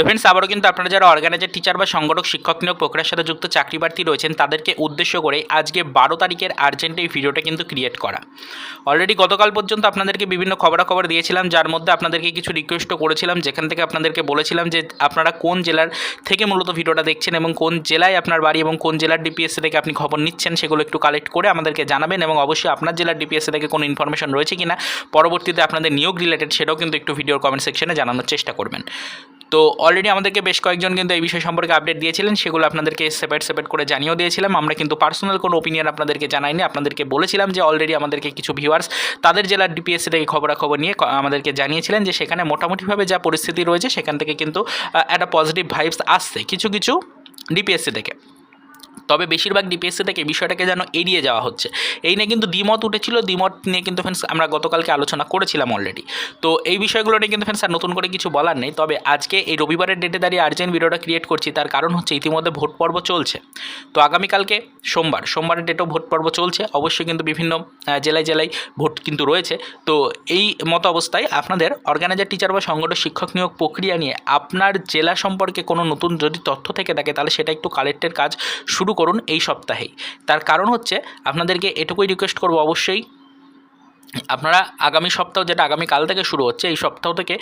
তো ফ্রেন্ডস আবারও কিন্তু আপনারা যারা অর্গানাইজার টিচার বা সংগঠক, শিক্ষক নিয়োগ প্রক্রিয়ার সাথে যুক্ত চাকরি প্রার্থী রয়েছেন, তাদেরকে উদ্দেশ্য করে আজকে বারো তারিখের আর্জেন্ট এই ভিডিওটা কিন্তু ক্রিয়েট করা। অলরেডি গতকাল পর্যন্ত আপনাদেরকে বিভিন্ন খবরাখবর দিয়েছিলাম, যার মধ্যে আপনাদেরকে কিছু রিকোয়েস্টও করেছিলাম, যেখান থেকে আপনাদেরকে বলেছিলাম যে আপনারা কোন জেলার থেকে মূলত ভিডিওটা দেখছেন এবং কোন জেলায় আপনার বাড়ি এবং কোন জেলার ডিপিএসসি থেকে আপনি খবর নিচ্ছেন, সেগুলো একটু কালেক্ট করে আমাদেরকে জানাবেন এবং অবশ্যই আপনার জেলার ডিপিএসসি থেকে কোনো ইনফরমেশন রয়েছে কিনা, পরবর্তীতে আপনাদের নিয়োগ রিলেটেড সেটাও কিন্তু একটু ভিডিওর কমেন্ট সেকশনে জানানোর চেষ্টা করবেন। তো অলরেডি আমাদেরকে বেশ কয়েকজন কিন্তু এই বিষয় সম্পর্কে আপডেট দিয়েছিলেন, সেগুলো আপনাদেরকে সেপারেট সেপারেট করে জানিয়েও দিয়েছিলাম। আমরা কিন্তু পার্সোনাল কোনো ওপিনিয়ন আপনাদেরকে জানাইনি, আপনাদেরকে বলেছিলাম যে অলরেডি আমাদেরকে কিছু ভিউয়ার্স তাদের জেলার ডিপিএসসি থেকে খবরাখবর নিয়ে আমাদেরকে জানিয়েছিলেন যে সেখানে মোটামুটিভাবে যা পরিস্থিতি রয়েছে, সেখান থেকে কিন্তু একটা পজিটিভ ভাইবস আসছে। কিছু কিছু ডিপিএসসি থেকে। তবে বেশিরভাগ ডিপিএসসি থেকে বিষয়টাকে যেন এড়িয়ে যাওয়া হচ্ছে। এই নিয়ে কিন্তু দ্বিমত উঠেছিল। দ্বিমত নিয়ে কিন্তু ফ্রেন্ডস আমরা গতকালকে আলোচনা করেছিলাম অলরেডি তো এই বিষয়গুলো নিয়ে কিন্তু ফ্রেন্ডস আর নতুন করে কিছু বলার নেই। তবে আজকে এই রবিবারের ডেটে দাঁড়িয়ে আর্জেন্ট ভিডিওটা ক্রিয়েট করছি। তার কারণ হচ্ছে ইতিমধ্যে ভোট পর্ব চলছে। তো আগামীকালকে সোমবার, সোমবারের ডেটেও ভোট পর্ব চলছে। অবশ্যই কিন্তু বিভিন্ন জেলায় জেলায় ভোট কিন্তু রয়েছে। তো এই মতো অবস্থায় আপনাদের অর্গানাইজার টিচার বা সংগঠন শিক্ষক নিয়োগ প্রক্রিয়া নিয়ে আপনার জেলা সম্পর্কে কোনো নতুন যদি তথ্য থেকে থাকে, তাহলে সেটা একটু কালেক্টের কাজ শুরু করুন এই সপ্তাহেই। তার কারণ হচ্ছে আপনাদেরকে এটুকুই রিকোয়েস্ট করব অবশ্যই আপনারা আগামী সপ্তাহ যেটা আগামী কাল থেকে শুরু হচ্ছে, এই সপ্তাহ থেকে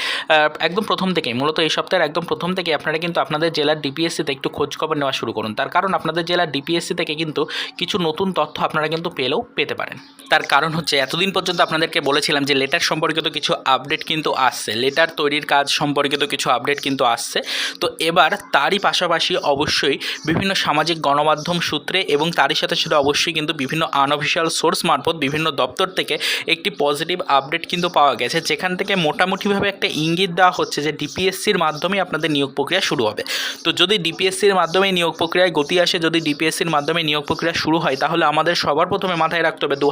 একদম প্রথম থেকেই, মূলত এই সপ্তাহের একদম প্রথম থেকে আপনারা কিন্তু আপনাদের জেলার ডিপিএসসিতে একটু খোঁজ খবর নেওয়া শুরু করুন। তার কারণ আপনাদের জেলার ডিপিএসসি থেকে কিন্তু কিছু নতুন তথ্য আপনারা কিন্তু পেলেও পেতে পারেন। তার কারণ হচ্ছে, এতদিন পর্যন্ত আপনাদেরকে বলেছিলাম যে লেটার সম্পর্কিত কিছু আপডেট কিন্তু আসছে লেটার তৈরির কাজ সম্পর্কিত কিছু আপডেট কিন্তু আসছে। তো এবার তারই পাশাপাশি অবশ্যই বিভিন্ন সামাজিক গণমাধ্যম সূত্রে এবং তারই সাথে সাথে অবশ্যই কিন্তু বিভিন্ন আনঅফিসিয়াল সোর্স মারফত বিভিন্ন দপ্তর থেকে একটি পজিটিভ আপডেট কিন্তু পাওয়া গেছে, যেখান থেকে মোটামুটিভাবে একটা ইঙ্গিত দেওয়া হচ্ছে যে ডিপিএসসির মাধ্যমে আপনাদের নিয়োগ প্রক্রিয়া শুরু হবে। তো যদি ডিপিএসসির মাধ্যমে নিয়োগ প্রক্রিয়ায় গতি আসে, যদি ডিপিএসসির মাধ্যমে নিয়োগ প্রক্রিয়া শুরু হয়, তাহলে আমাদের সবার প্রথমে মাথায় রাখতে হবে দু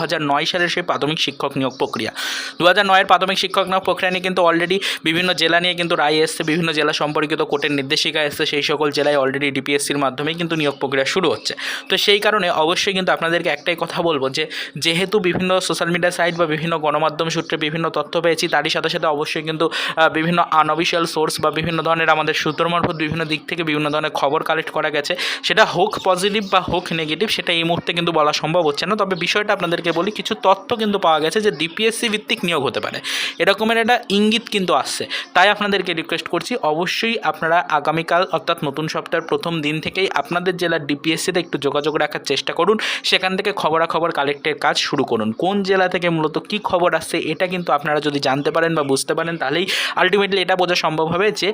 সালের সেই প্রাথমিক শিক্ষক নিয়োগ প্রক্রিয়া। দু হাজার প্রাথমিক শিক্ষক নিয়োগ প্রক্রিয়া নিয়ে কিন্তু অলরেডি বিভিন্ন জেলা নিয়ে কিন্তু রায় এসছে, বিভিন্ন জেলা সম্পর্কিত কোর্টের নির্দেশিকা এসছে, সেই সকল জেলায় অলরেডি ডিপিএসসির মাধ্যমেই কিন্তু নিয়োগ প্রক্রিয়া শুরু হচ্ছে। তো সেই কারণে অবশ্যই কিন্তু আপনাদেরকে একটাই কথা বলব যে, যেহেতু বিভিন্ন সোশ্যাল মিডিয়া সাইট বা বিভিন্ন গণমাধ্যম সূত্রে বিভিন্ন তথ্য পেয়েছি। তারই সাথে সাথে অবশ্যই কিন্তু বিভিন্ন আনঅফিসিয়াল সোর্স বা বিভিন্ন ধরনের আমাদের সূত্র মারফত বিভিন্ন দিক থেকে বিভিন্ন ধরনের খবর কালেক্ট করা গেছে। সেটা হোক পজিটিভ বা হোক নেগেটিভ সেটা এই মুহূর্তে কিন্তু বলা সম্ভব হচ্ছে না। তবে বিষয়টা আপনাদেরকে বলি, কিছু তথ্য কিন্তু পাওয়া গেছে যে ডিপিএসসি ভিত্তিক নিয়োগ হতে পারে। এরকমের একটা ইঙ্গিত কিন্তু আসছে। তাই আপনাদেরকে রিকোয়েস্ট করছি, অবশ্যই আপনারা আগামীকাল অর্থাৎ নতুন সপ্তাহের প্রথম দিন থেকেই আপনাদের জেলার ডিপিএসসিতে একটু যোগাযোগ রাখার চেষ্টা করুন। সেখান থেকে খবরাখবর কালেক্টের কাজ শুরু করুন। কোন জেলা থেকে মূলত কী খবর আসছে, এটা কিন্তু আপনারা যদি জানতে পারেন বা বুঝতে পারেন, তাহলেই আলটিমেটলি এটা বোঝা সম্ভব হবে যে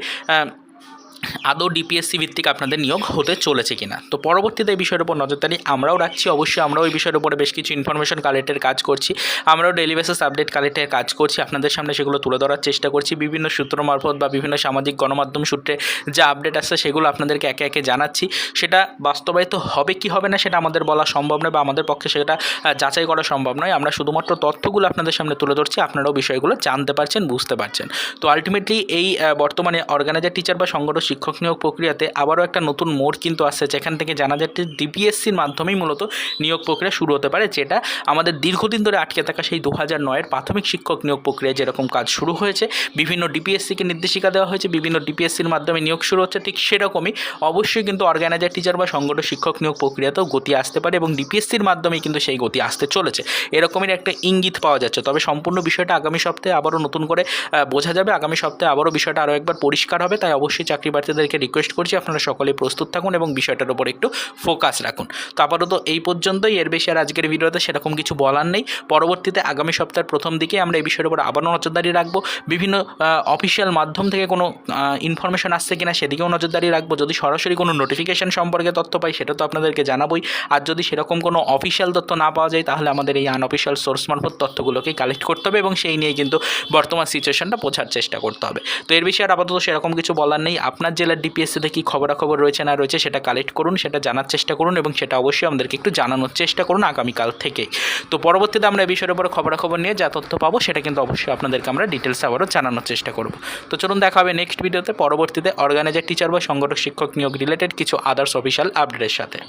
আদৌ ডিপিএসসি ভিত্তিক আপনাদের নিয়োগ হতে চলেছে কিনা? তো পরবর্তীতে এই বিষয়ের উপর নজরদারি আমরাও রাখছি। অবশ্যই আমরাও এই বিষয়ের উপরে বেশ কিছু ইনফরমেশন কালেক্টের কাজ করছি। আমরাও ডেলি বেসিস আপডেট কালেক্টের কাজ করছি। আপনাদের সামনে সেগুলো তুলে ধরার চেষ্টা করছি। বিভিন্ন সূত্র মারফত বা বিভিন্ন সামাজিক গণমাধ্যম সূত্রে যা আপডেট আসছে সেগুলো আপনাদেরকে একে একে জানাচ্ছি। সেটা বাস্তবায়িত হবে কি হবে না সেটা আমাদের বলা সম্ভব নয় বা আমাদের পক্ষে সেটা যাচাই করা সম্ভব নয়। আমরা শুধুমাত্র তথ্যগুলো আপনাদের সামনে তুলে ধরছি। আপনারাও বিষয়গুলো জানতে পারছেন, বুঝতে পারছেন। তো আলটিমেটলি এই বর্তমানে অর্গানাইজার টিচার বা সংগঠন শিক্ষক নিয়োগ প্রক্রিয়াতে আবারও একটা নতুন মোড় কিন্তু আসছে, যেখান থেকে জানা যাচ্ছে ডিপিএসসির মাধ্যমেই মূলত নিয়োগ প্রক্রিয়া শুরু হতে পারে, যেটা আমাদের দীর্ঘদিন ধরে আটকে থাকা সেই দু হাজার নয়ের প্রাথমিক শিক্ষক নিয়োগ প্রক্রিয়া যেরকম কাজ শুরু হয়েছে, বিভিন্ন ডিপিএসসিকে নির্দেশিকা দেওয়া হয়েছে, বিভিন্ন ডিপিএসসির মাধ্যমে নিয়োগ শুরু হচ্ছে, ঠিক সেরকমই অবশ্যই কিন্তু অর্গানাইজার টিচার বা সংগঠন শিক্ষক নিয়োগ প্রক্রিয়াতেও গতি আসতে পারে এবং ডিপিএসসির মাধ্যমেই কিন্তু সেই গতি আসতে চলেছে। এরকমের একটা ইঙ্গিত পাওয়া যাচ্ছে, তবে সম্পূর্ণ বিষয়টা আগামী সপ্তাহে আবারও নতুন করে বোঝা যাবে, আগামী সপ্তাহে আবারও বিষয়টা আরও একবার পরিষ্কার হবে, তাই অবশ্যই চাকরি প্রার্থীদেরকে রিকোয়েস্ট করছি, আপনারা সকলেই প্রস্তুত থাকুন এবং বিষয়টার উপর একটু ফোকাস রাখুন। তো আপাতত এই পর্যন্তই, এর বেশি আর আজকের ভিডিওতে সেরকম কিছু বলার নেই। পরবর্তীতে আগামী সপ্তাহের প্রথম দিকে আমরা এই বিষয়ের উপর আবারও নজরদারি রাখব। বিভিন্ন অফিসিয়াল মাধ্যম থেকে কোনো ইনফরমেশন আসছে কিনা সেদিকেও নজরদারি রাখব। যদি সরাসরি কোনো নোটিফিকেশন সম্পর্কে তথ্য পাই, সেটা তো আপনাদেরকে জানাবোই। আর যদি সেরকম কোনো অফিসিয়াল তথ্য না পাওয়া যায়, তাহলে আমাদের এই আনঅফিসিয়াল সোর্স মারফত তথ্যগুলোকে কালেক্ট করতে হবে এবং সেই নিয়ে কিন্তু বর্তমান সিচুয়েশনটা বোঝার চেষ্টা করতে হবে। তো এর বিষয়ে আপাতত সেরকম কিছু বলার নেই। আপনার জেলার থেকে কী খবরাখবর রয়েছে না রয়েছে সেটা কালেক্ট করুন, সেটা জানার চেষ্টা করুন এবং সেটা অবশ্যই আমাদেরকে একটু জানানোর চেষ্টা করুন আগামীকাল থেকেই তো পরবর্তীতে আমরা এই বিষয়ের উপর খবরাখবর নিয়ে যা তথ্য পাবো সেটা কিন্তু অবশ্যই আপনাদেরকে আমরা ডিটেলস আবারও জানানোর চেষ্টা করব। তো চলুন দেখা হবে নেক্সট ভিডিওতে পরবর্তীতে অর্গানাইজার টিচার বা সংগঠক, শিক্ষক নিয়োগ রিলেটেড কিছু আদার্স অফিসিয়াল আপডেটের সাথে।